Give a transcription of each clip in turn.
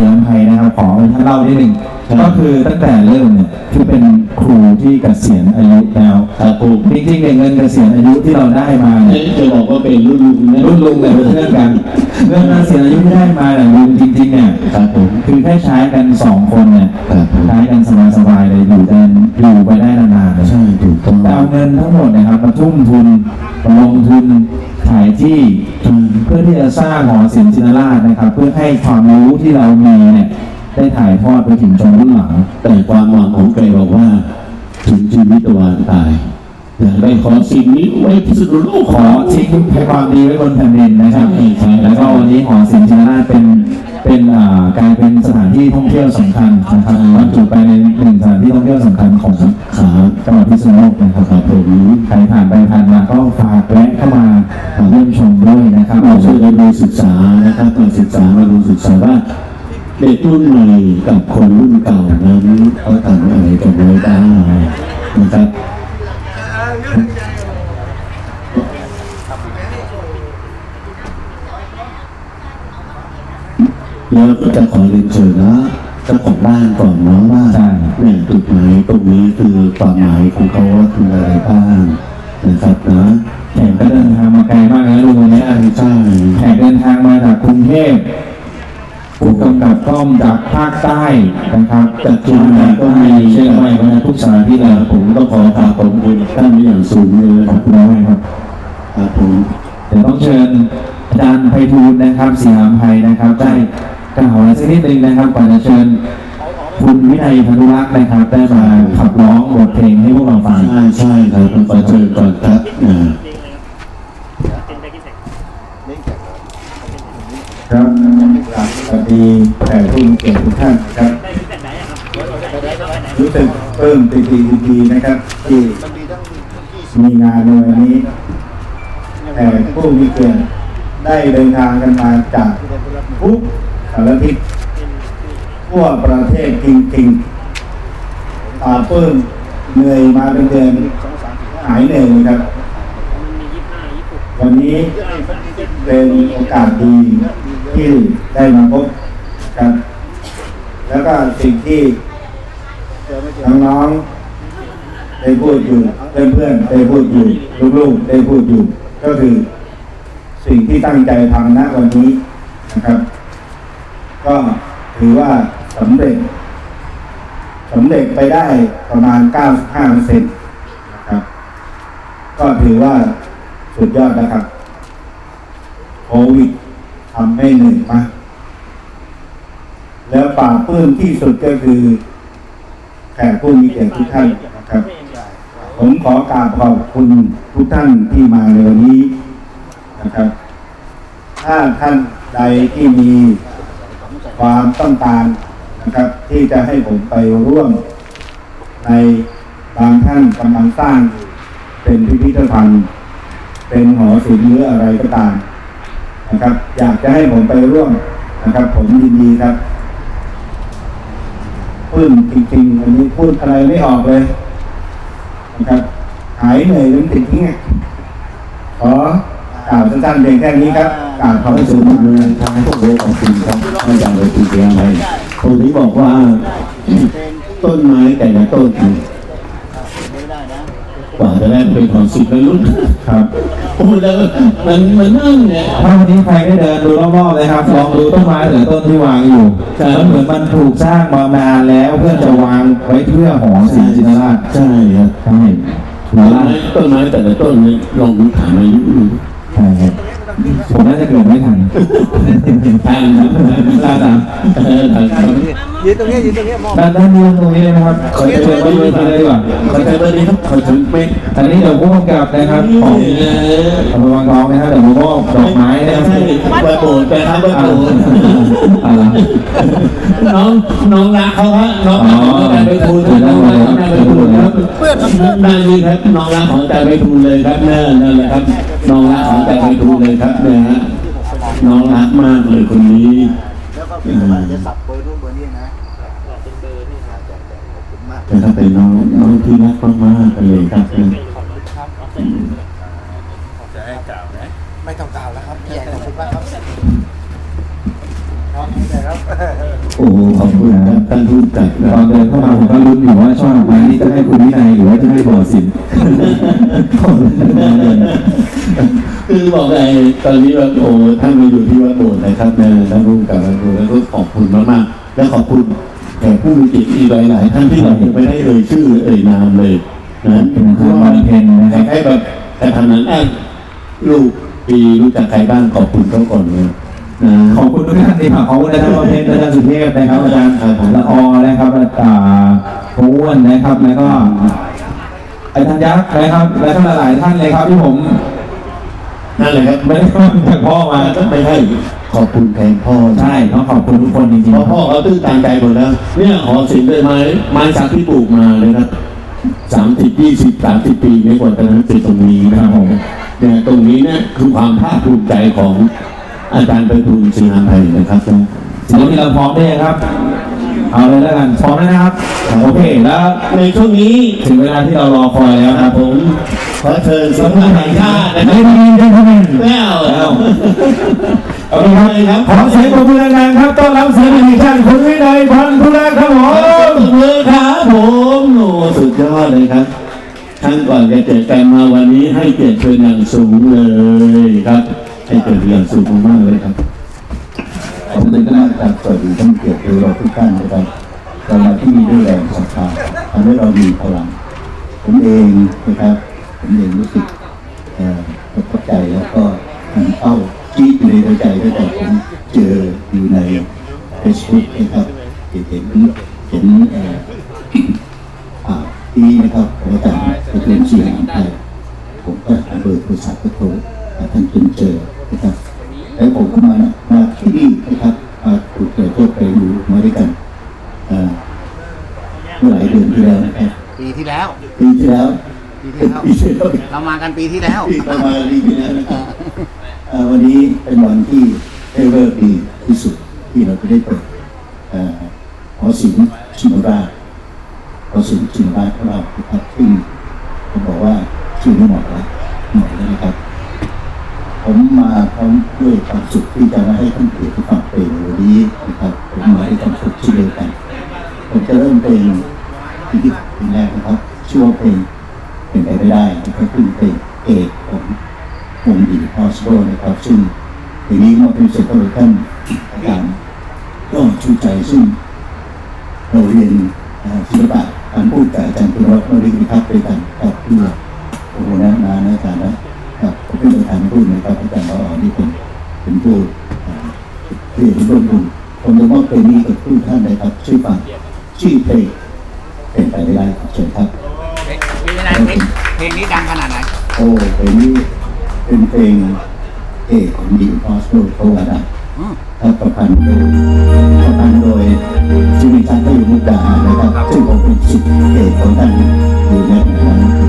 ียงภัยนะครับ ขอให้ท่านเล่านิดหนึ่ง ก็คือตั้งแต่เริ่มเนี่ยคือเป็นครูที่เกษียณอายุแล้วครับผมจริงๆเนี่ยเงินเกษียณอายุที่เราได้มาเนี่ยจะบอกว่าเป็นรุ่นลุงนะรุ่นลุงเนี่ยเป็นเพื่อนกันเงินเกษียณอายุที่ได้มาเนี่ยลุงจริงๆเนี่ยครับผมคือแค่ใช้กันสองคนเนี่ยครับผมใช้กันสบายๆเลยอยู่ได้อยู่ไปได้นานๆเลยใช่ถูกต้องแต่เอาเงินทั้งหมดนะครับมาทุ่มทุนมาลงทุนขายที่เพื่อที่จะสร้างหอศิลป์จินราชนะครับ เพื่อให้ความรู้ที่เรามีเนี่ย ได้ถ่ายทอดไปถึงชนรุ่นหลัง แต่ความหวังของแกบอกว่า ถึงชีวิตวานตายอยากได้ขอสิ่งนี้ไว้พิสูจน์โลกขอทิ้งให้ความดีไว้บนแผ่นดินนะครับใช่แล้วก็วันนี้หอศิลป์จินาเป็นเป็นอ่ากลายเป็นสถานที่ท่องเที่ยวสำคัญนะครับบรรจุไปในหนึ่งสถานที่ท่องเที่ยวสำคัญของครับจังหวัดพิษณุโลกนะครับครับผมใครผ่านไปผ่านมาก็ฝากแวะเข้ามาเยี่ยมชมด้วยนะครับเราช่วยกันดูศึกษานะครับมาศึกษามาดูศึกษาว่า เด็กรุ่นใหม่กับคนรุ่นเก่านั้นเขาทำอะไรกันไว้บ้างนะครับแล้วก็จะขอเรียนเชิญนะเจ้าของบ้านก่อนเนาะว่าใช่เนี่ยจุดหมายตรงนี้คือความหมายของเขาว่าคืออะไรบ้างนะครับนะแขกก็เดินทางมาไกลมากนะลุงวันนี้ใช่ใช่แขกเดินทางมาจากกรุงเทพ ผู้กำกับกล้องจากภาคใต้นะครับจากเชียงใหม่ก็มีเชียงใหม่ก็มีทุกสถานที่เลยผมต้องขอขอบคุณท่านอย่างสูงเลยขอบคุณมากครับครับผมเดี๋ยวต้องเชิญอาจารย์ไพฑูรย์นะครับสีหามไพนะครับได้กล่าวอะไรสักนิดนึงนะครับก่อนจะเชิญคุณวินัยพันธุรักษ์นะครับได้มาขับร้องบทเพลงให้พวกเราฟังใช่ใช่ครับผมขอเชิญก่อนครับอ่าครับ สวัสดีแขกผู้มีเกียรติทุกท่านนะครับรู้สึกเพิ่มปีติยินดีนะครับ ที่มีงานในวันนี้แขกผู้มีเกียรติได้เดินทางกันมาจากทุกสารทิศทั่วประเทศจริงๆตาเพิ่มเหนื่อยมาเป็นเดือนหายเหนื่อยเลยครับวันนี้เป็นโอกาสดี ที่ได้มาพบกัน แล้วก็สิ่งที่น้องๆได้พูดอยู่เพื่อนๆได้พูดอยู่ลูกๆได้พูดอยู่ ก็คือสิ่งที่ตั้งใจทำณวันนี้นะครับ ก็ถือว่าสำเร็จสำเร็จไปได้ประมาณ 95เปอร์เซ็นต์นะครับ ก็ถือว่าสุดยอดนะครับโควิด ทำให้เหนื่อยมากแล้วป่าบปลื้มที่สุดก็คือแขกผู้มีเกียรติทุกท่านนะครับ ผมขอกราบขอบคุณทุกท่านที่มาในวันนี้นะครับ ถ้าท่านใดที่มีความต้องการนะครับ ที่จะให้ผมไปร่วมในบางท่านกำลังสร้างเป็นพิพิธภัณฑ์ เป็นหอศิลป์หรืออะไรก็ตาม นะครับ อยากจะให้ผมไปร่วมนะครับ ผมยินดีครับปลื้มจริงๆวันนี้พูดอะไรไม่ออกเลยนะครับหายเหนื่อยลืมติดทิ้งอะขอกล่าวสั้นๆเพียงแค่นี้ครับกล่าวขอบพระสูคุณงเลยทางพวกเราขอบคุณครับท่อาจารย์เลยคุณเสียงไปผมถึงบอกว่าต้นไม้แต่ละต้นกว่าจะได้เป็นของสิบในรุ่น ครับโอ้แล้วมันมันนั่งเนี่ยถ้าวันนี้ใครได้เดินดูรอบๆเลยครับลองดูต้นไม้หรือต้นที่วางอยู่ครับมันเหมือนมันถูกสร้างมานานแล้วเพื่อจะวางไว้เพื่อหอศิลป์จินราชใช่ครับใช่ถือต้นว่าไม้ต้นไม้แต่ละต้นนี่ลองถามอายุดูใช่ครับผมน่าจะเกิดไม่ทันทางครับลาตามเออทางครับยืนตรงนี้ยืนตรงนี้มองด้านด้านนี้ตรงนี้เลยนะครับขอเชิญไปดูทีเลยดีกว่าขอเชิญเบอร์นี้ครับขอเชิญเป๊กอันนี้เดี๋ยวผู้กำกับนะครับของอำเภอวังทองนะครับเดี๋ยวผมมอบดอกไม้นะครับใช่ใบโบดไปครับใบอ่าโบดอะไรน้องน้องรักเขาฮะน้องรักของอาจารย์ไปทูลครับน้องรักของอาจารย์ไปทูลครับนั่นนี่ครับน้องรักของอาจารย์ไปทูลเลยครับนั่นนั่นแหละครับน้องรักของอาจารย์ไปทูลเลยครับเนี่ยฮะน้องรักมากเลยคนนี้ แล้วก็พี่สบายจะสับเบอร์นู้นเบอร์นี้นะเป็นเบอร์นี่ครับขอบคุณมากแต่ถ้าเป็นน้องน้องที่รักมากๆเลยครับไม่ต้องกล่าวแล้วครับพี่ใหญ่ขอบคุณมากครับโอ้โหขอบคุณครับท่านผู้จัดตอนเดินเข้ามาผมก็ลุ้นอยู่ว่าช่อดอกไม้นี้จะให้คุณวินัยหรือว่าจะให้บอสินขอบคุณมากเลยคือบอกไงตอนนี้ว่าโอ้ท่านมาอยู่ที่วัดโบสถ์นะครับนะท่านผู้กับท่านผู้แล้วก็ขอบคุณมากๆ และขอบคุณแขกผู้มีเกียรติอีกหลายๆท่านที่เรายังไม่ได้เอ่ยชื่อเอ่ยนามเลยนะเป็นทางบำเพ็ญนะครับคล้ายๆแบบแต่ทำนั้นอะลูกปีรู้จักใครบ้างขอบคุณเขาก่อนเลยนะขอบคุณทุกท่านที่มาขอบคุณอาจารย์บำเพ็ญอาจารย์สุเทพนะครับอาจารย์ละออนะครับอาจารย์พอ้วนนะครับแล้วก็อาจารย์ยักษ์นะครับ แล้วก็หลายๆท่านเลยครับที่ผมนั่นแหละครับไม่ได้ฟังจากพ่อมาไม่ใช่ ขอบคุณแทนพ่อใช่ต้องขอบคุณทุกคนจริงเพราะๆพ่อเขาตื้นตันใจหมดแล้วเนี่ยหอศิลป์ด้วยไม้ไม้สักที่ปลูกมาเลยครับสามสิบยี่สิบสามสิบปีไม่กว่าจะนั้นเป็นตรงนี้นะครับผมเนี่ยตรงนี้เนี่ยคือความภาคภูมิใจของอาจารย์ไปทูลสิงหาไทยนะครับนะศิลปินเราพร้อมได้ยังครับ เอาเลยแล้วกันพร้อมแล้วนะครับโอเคแล้วในช่วงนี้ถึงเวลาที่เรารอคอยแล้วคครัรับบผมขอเชิญสำนักแห่งชาตินะคไม่รับได้ยินได้ยินแล้วแล้วเอาเลยครับขอเสียงปรบมือดังๆครับต้อนรับศิลปินแห่งชาติคุณวินัยพันธุระครับผขอบมคุณเลยครับผมโอ้สุดยอดเลยครับท่านก่อนจะเจอกันมาวันนี้ให้เกียรติเป็นอย่างสูงเลยครับ ให้เกียรติเป็นอย่างสูงมากๆเลยครับ ผมเป็นคณะการสวัสดีท่านเกียรติเราทุกท่านนะครับเรามาที่นี่ด้วยแรงศรัทธาทำให้เรามีพลัง ผมเองนะครับ ผมเองรู้สึกเอ่อประทับใจแล้วก็มันเข้าจี้อยู่ในหัวใจตั้งแต่ผมเจออยู่ในเฟซบุ๊กนะครับเห็นเห็นเห็นเอ่ออ่าที่นะครับอาจารย์ประทุมเสียงไทยผมก็หาเบอร์โทรศัพท์ก็โทรหาท่านจนเจอนะครับแล้วผมก็มามาที่นี่นะครับมาถู กเกิดโทษไปดูมาด้วยกันเอ่อเมื่อหลายเดือนที่แล้วนะครับปีที่แล้ว ปีที่แล้วปีที่แล้วปีที่แล้วเรามากันปีที่แล้วปีประมาณปีที่แล้วนะครับเอ่อวันนี้เป็นวันที่ได้เลิกดีที่สุดที่เราจะได้เปิดเอ่อหอศิลป์ชินราชหอศิลป์ชินราชของเรานะครับซึ่งผมบอกว่าชื่อนี้เหมาะแล้วเหมาะแล้วนะครับ ผมมาพร้อมด้วยความสุขที่จะมาให้ท่านเกียรติฟังเพลงวันนี้ นะครับผมมาด้วยความสุขเช่เดียวกันผมจะเริ่มเพลงที่ที่เพลงแรกนะครับชื่อว่าเพลงเป็นไปไม่ได้นะครับซึ่งเป็นเอกของวงดีพอสโบนะครับ ซึ่งเพลงนี้มาเป็นเสร็จก็เลยท่านอาจารย์ก็ชูใจซึ่งเราเรียนศิลปะการพูดกับอาจารย์คุณวัฒน์มาเรียนครับด้วยกันครับเพื่อโอ้โหนะนานะอาจารย์นะครับผมเป็นประธานพูดนะครับอาจารย์เราอ๋อนี่เป็นเป็นผู้เอ่อเรียนร่วมบุญ ผมจะมอบเพลงนี้กับทุกท่านนะครับชื่อฟังชื่อเพลงเป็นไปไม่ได้ครับเชิญครับปีที่แล้วเพลงเพลงนี้ดังขนาดไหนโอ้เพลงนี้เป็นเพลงเอกของดีพอสโตโตวาดาอืมถ้าประพันธ์โดยประพันธ์โดยจิมิชันก็อยู่มุกดาหารนะครับซึ่งผมเป็นศิษย์เอกของท่านอยู่ในนั้น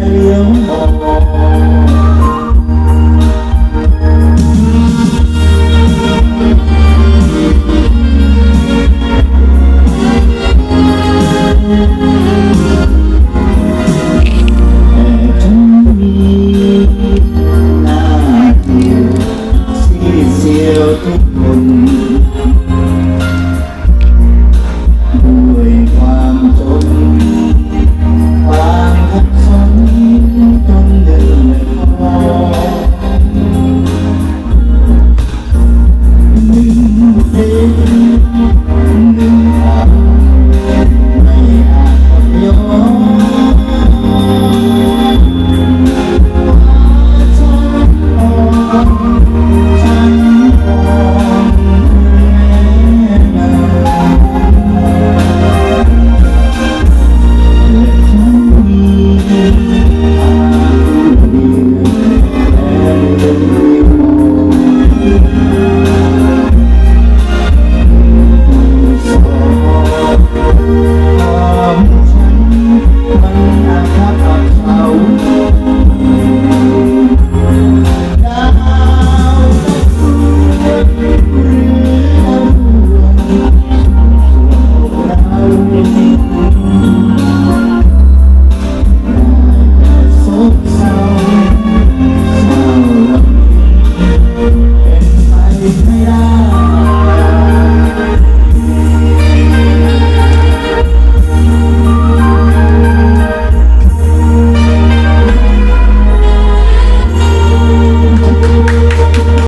เที่